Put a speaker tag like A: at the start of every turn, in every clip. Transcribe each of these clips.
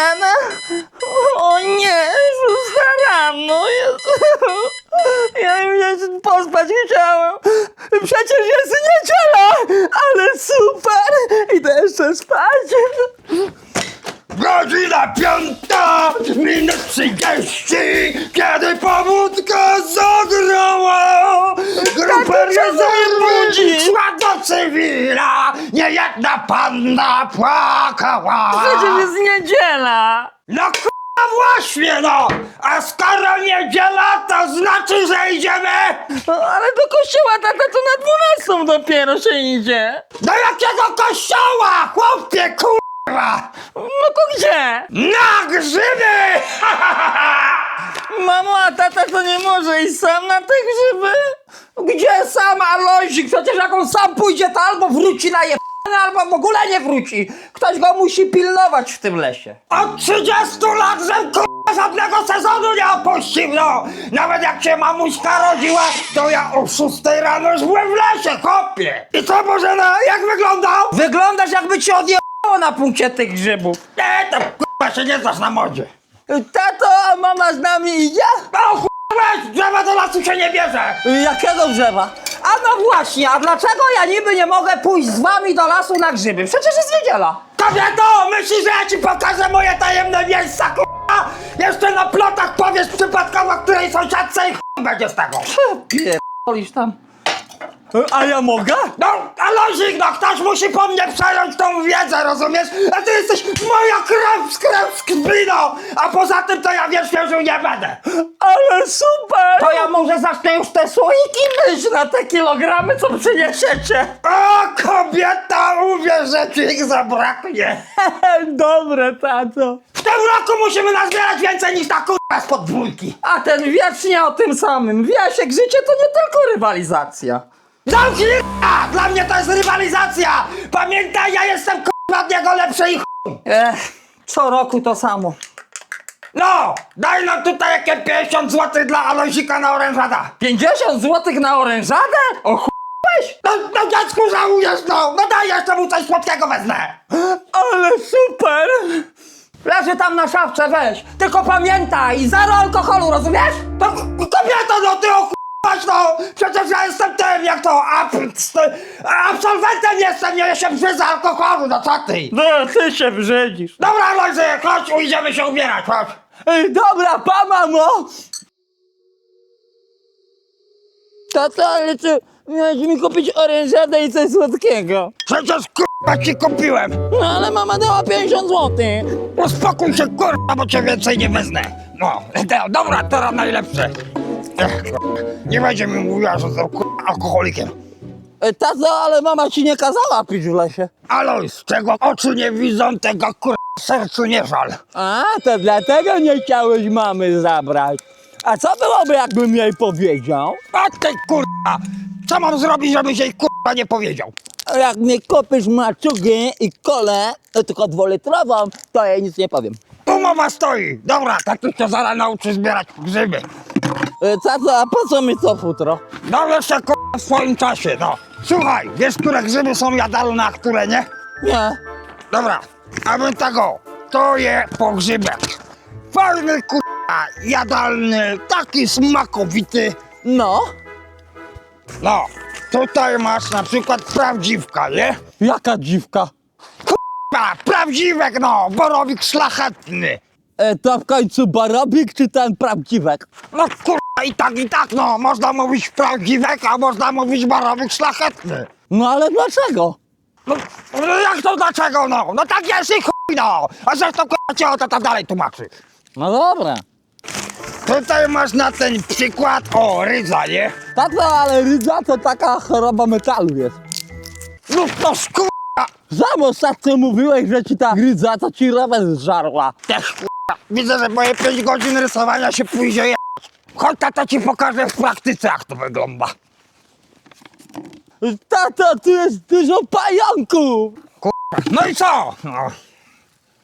A: Grane? O nie, szósta rano. Ja już się pospać chciałem. Przecież jest niedziela, ale super. Idę jeszcze spać.
B: Godzina piąta, minut trzydzieści, nie jedna panna płakała.
A: Przecież jest niedziela.
B: No k***a właśnie no, a skoro niedziela, to znaczy, że idziemy
A: No, ale do kościoła tata to na dwunastą dopiero się idzie.
B: do jakiego kościoła, chłopie kurwa.
A: No to gdzie?
B: Na grzyby!
A: Mamo, a tata to nie może iść sam na te grzyby? Gdzie sam Alojzik? Przecież jak on sam pójdzie, to albo wróci na je... albo w ogóle nie wróci. Ktoś go musi pilnować w tym lesie.
B: Od 30 lat, że k***a żadnego sezonu nie opuścił, no! Nawet jak się mamuśka rodziła, to ja o 6 rano już byłem w lesie, chłopie! I co, Bożena, jak wyglądał?
A: Wyglądasz jakby cię odjebało na punkcie tych grzybów.
B: Nie, to k***a się nie znasz na modzie.
A: Tato, a mama z nami idzie?
B: No k***a, weź, drzewa do lasu się nie bierze!
A: Jakiego drzewa? A no właśnie, a dlaczego ja niby nie mogę pójść z wami do lasu na grzyby? Przecież jest niedziela.
B: Kobieto, myślisz, że ja ci pokażę moje tajemne miejsca, k***a? Jeszcze na plotach powiesz przypadkowo której sąsiadce i ch*** będzie z tego.
A: Pierdolisz tam. A ja mogę?
B: No, Alosik, no ktoś musi po mnie przejąć tą wiedzę, rozumiesz? A ty jesteś moja krew z krew z krwi, no! A poza tym to ja wierzchniarzu nie będę.
A: Ale super! To ja może zacznę już te słoiki myć na te kilogramy, co przyniesiecie.
B: O, kobieta, uwierz, że ci ich zabraknie.
A: Dobre, tato.
B: W tym roku musimy nazbierać więcej niż ta kurwa z podwójki.
A: A ten wiecznie o tym samym. Wiesiek, życie to nie tylko rywalizacja.
B: Zamknij! Dla mnie to jest rywalizacja! Pamiętaj, ja jestem kurwa od niego lepszy i ch...
A: Ech, co roku to samo.
B: No, daj nam tutaj jakieś 50 zł dla Alosika na orężada.
A: 50 złotych na orężadę? O chuj!
B: No, no dziecku żałujesz, no! No daj jeszcze mu coś słodkiego wezmę!
A: Ale super! Leży tam na szafce, weź. Tylko pamiętaj, zero alkoholu, rozumiesz?
B: To k- kobieto, no ty ochujesz, no! Przecież ja jestem tym, jak to, ab, absolwentem jestem, nie się brzydzę alkoholu, no co ty?
A: No, ty się brzydzisz.
B: Dobra, Lojzy, chodź, idziemy się ubierać, chodź.
A: Ej, dobra, pa, mamo! Tata, ale ty miałeś mi kupić orężadę i coś słodkiego.
B: Przecież kurwa ci kupiłem!
A: No, ale mama dała 50 złotych.
B: Uspokój się, kurwa, bo cię więcej nie wezmę. No, dobra, teraz najlepsze. Nie będzie mi mówiła, że jestem kurwa alkoholikiem.
A: E, Tato, ale mama ci nie kazała pić w lesie.
B: Alois, czego oczy nie widzą, tego kurwa sercu nie żal.
A: A, to dlatego nie chciałeś mamy zabrać. A co byłoby, jakbym jej powiedział?
B: A ty kurwa, co mam zrobić, żebyś jej kurwa nie powiedział?
A: Jak mi kupisz maczugę i kolę, no tylko dwulitrową, to jej nic nie powiem.
B: Umowa stoi. Dobra, tatuś to zaraz nauczy zbierać grzyby.
A: E, Tato, a po co mi to futro?
B: No jeszcze kurwa w swoim czasie, no. Słuchaj, wiesz, które grzyby są jadalne, a które nie?
A: Nie.
B: Dobra, a my tego, to je pogrzybek. Fajny kurwa, jadalny, taki smakowity.
A: No,
B: No, tutaj masz na przykład prawdziwka, nie?
A: jaka dziwka.
B: Kurwa, prawdziwek no, borowik szlachetny.
A: E, to w końcu barobik czy ten prawdziwek?
B: No kurwa, i tak, i tak, no, można mówić prawdziwek, a można mówić borowik szlachetny.
A: No ale dlaczego?
B: No, no jak to dlaczego, no? No tak jest i chuj, no. A zresztą kurwa cię o to tam dalej tłumaczy.
A: No dobra.
B: Tutaj masz na ten przykład, o, rydza, nie?
A: Tato, ale rydza to taka choroba metalu jest.
B: No to skurwa,
A: Sam ostatnio mówiłeś, że ci ta rydza to ci rower zżarła.
B: też kurwa. Widzę, że moje 5 godzin rysowania się pójdzie je... Chodź, to ci pokażę w praktyce, jak to wygląda.
A: Tato, tu jest dużo pająków.
B: No i co? No,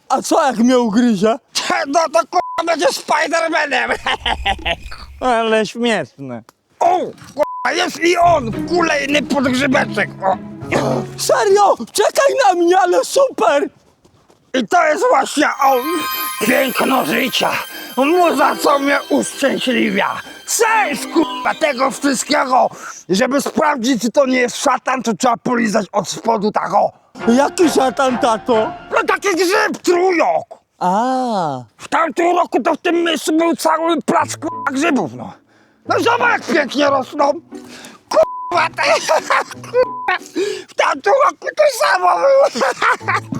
A: A co jak mnie ugryzie?
B: no to kurwa będzie Spidermanem.
A: Ale śmieszne.
B: O, kurwa, jest i on, kolejny podgrzybeczek. O.
A: Serio? Czekaj na mnie, ale super!
B: I to jest właśnie on, piękno życia. Muza, co mnie uszczęśliwia. Sens, kurwa, tego wszystkiego. Żeby sprawdzić, czy to nie jest szatan, to trzeba polizać od spodu tak o.
A: Jaki szatan, tato?
B: No taki grzyb trujok.
A: A,
B: W tamtym roku to w tym miejscu był cały plac kurwa grzybów, no. No zobacz jak pięknie rosną. Kurwa, te, kurwa. W tamtym roku to samo było.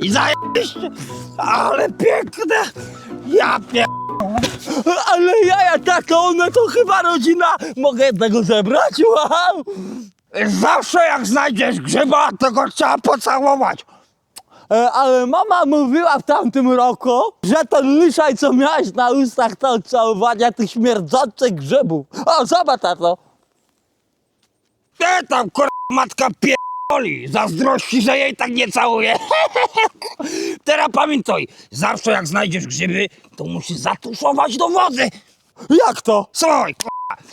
B: I zajebiście, ale piękne. Ja pier...
A: ale jaja, tato, one to chyba rodzina. Mogę jednego zebrać? Wow.
B: Zawsze jak znajdziesz grzyba, to go trzeba pocałować.
A: E, ale mama mówiła w tamtym roku, że ten liszaj, co miałeś na ustach, to odcałowania tych śmierdzących grzybów. O, zobacz, tato.
B: Ty tam kurwa matka pierdoli, zazdrości, że jej tak nie całuje. Teraz pamiętaj, zawsze jak znajdziesz grzyby, to musisz zatuszować do wody.
A: Jak to?
B: Słuchaj,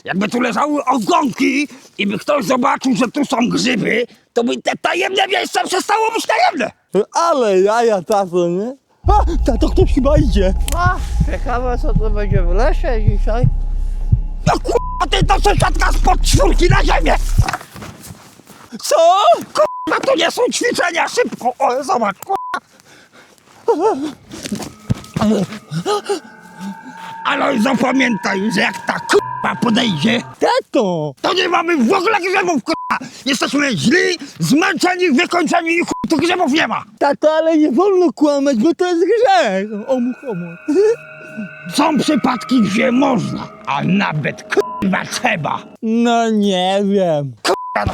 B: jakby tu leżały ogonki i by ktoś zobaczył, że tu są grzyby, to by te tajemne miejsca przestało być tajemne.
A: Ale jaja, tato, nie? A, tato, ktoś chyba idzie.
C: A, ciekawe co to będzie w lesie dzisiaj.
B: No kurwa, ty to sąsiadka spod czwórki na ziemię.
A: Co?
B: Kurwa, to nie są ćwiczenia, szybko. O, zobacz, kurwa. Ale zapamiętaj, że jak ta kurwa podejdzie,
A: Tato.
B: to nie mamy w ogóle grzybów, kurwa. Jesteśmy źli, zmęczeni, wykończeni i chuj, tu grzybów nie ma.
A: Tato, ale nie wolno kłamać, bo to jest grzech. O, mu homo.
B: Są przypadki, gdzie można, a nawet kurwa trzeba.
A: No nie wiem.
B: Kurwa, no.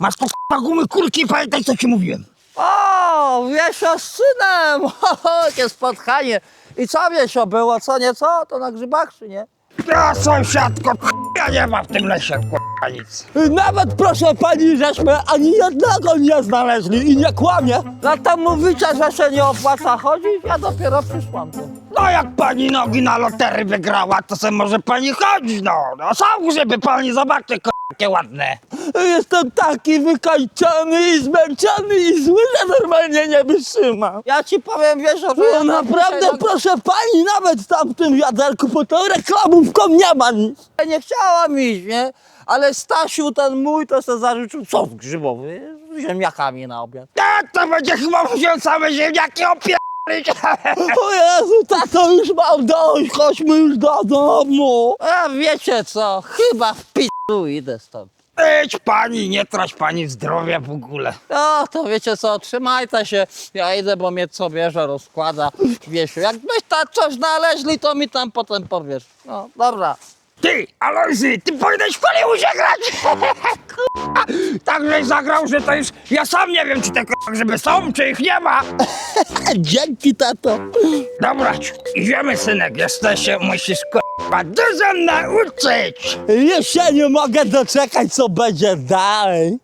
B: Masz tu kurwa gumy kurki, pamiętaj co ci mówiłem.
C: O, Wiesio z synem! Ho, jakie spotkanie. I co Wiesio było, co nie co? To na grzybach czy nie?
B: Ja sąsiadko, ja nie ma w tym lesie kurwa nic.
A: Nawet proszę pani, żeśmy ani jednego nie znaleźli i nie kłamie.
C: No to mówicie, że się nie opłaca chodzić? Ja dopiero przyszłam tu.
B: No jak pani nogi na lotery wygrała, to se może pani chodzić, no. No są grzyby, pani zobaczcie, kurwa, jakie ładne.
A: Jestem taki wykończony i zmęczony i zły, że normalnie nie wytrzymam.
C: Ja ci powiem, Wiesio, że...
A: No
C: ja
A: naprawdę,
C: dzisiaj
A: proszę pani, nawet tam w tym wiaderku pod tą reklamówką nie ma nic.
C: na- Nie chciałam iść, nie? Ale Stasiu, ten mój, to se zarzucił sos grzybowy z ziemniakami na obiad.
B: Tak, to będzie chyba musiał same ziemniaki opierdolić.
A: O Jezu, tato, już mam dość, chodźmy już do domu.
C: A wiecie co? Chyba w pizdu idę stąd.
B: Idź pani, nie trać pani zdrowia w ogóle.
C: No to wiecie co, trzymajcie się. Ja idę, bo mnie co bierze, rozkłada. Wiesiu, jakbyś tam coś znaleźli, to mi tam potem powiesz. No, dobra.
B: Ty, Alojzy, ty powinieneś w Hollywoodzie grać! tak żeś zagrał, że to już ja sam nie wiem, czy te grzyby są, czy ich nie ma.
A: Dzięki, tato.
B: Dobra, idziemy synek, jeszcze się musisz kurwa dużo nauczyć.
A: Się nie mogę doczekać, co będzie dalej.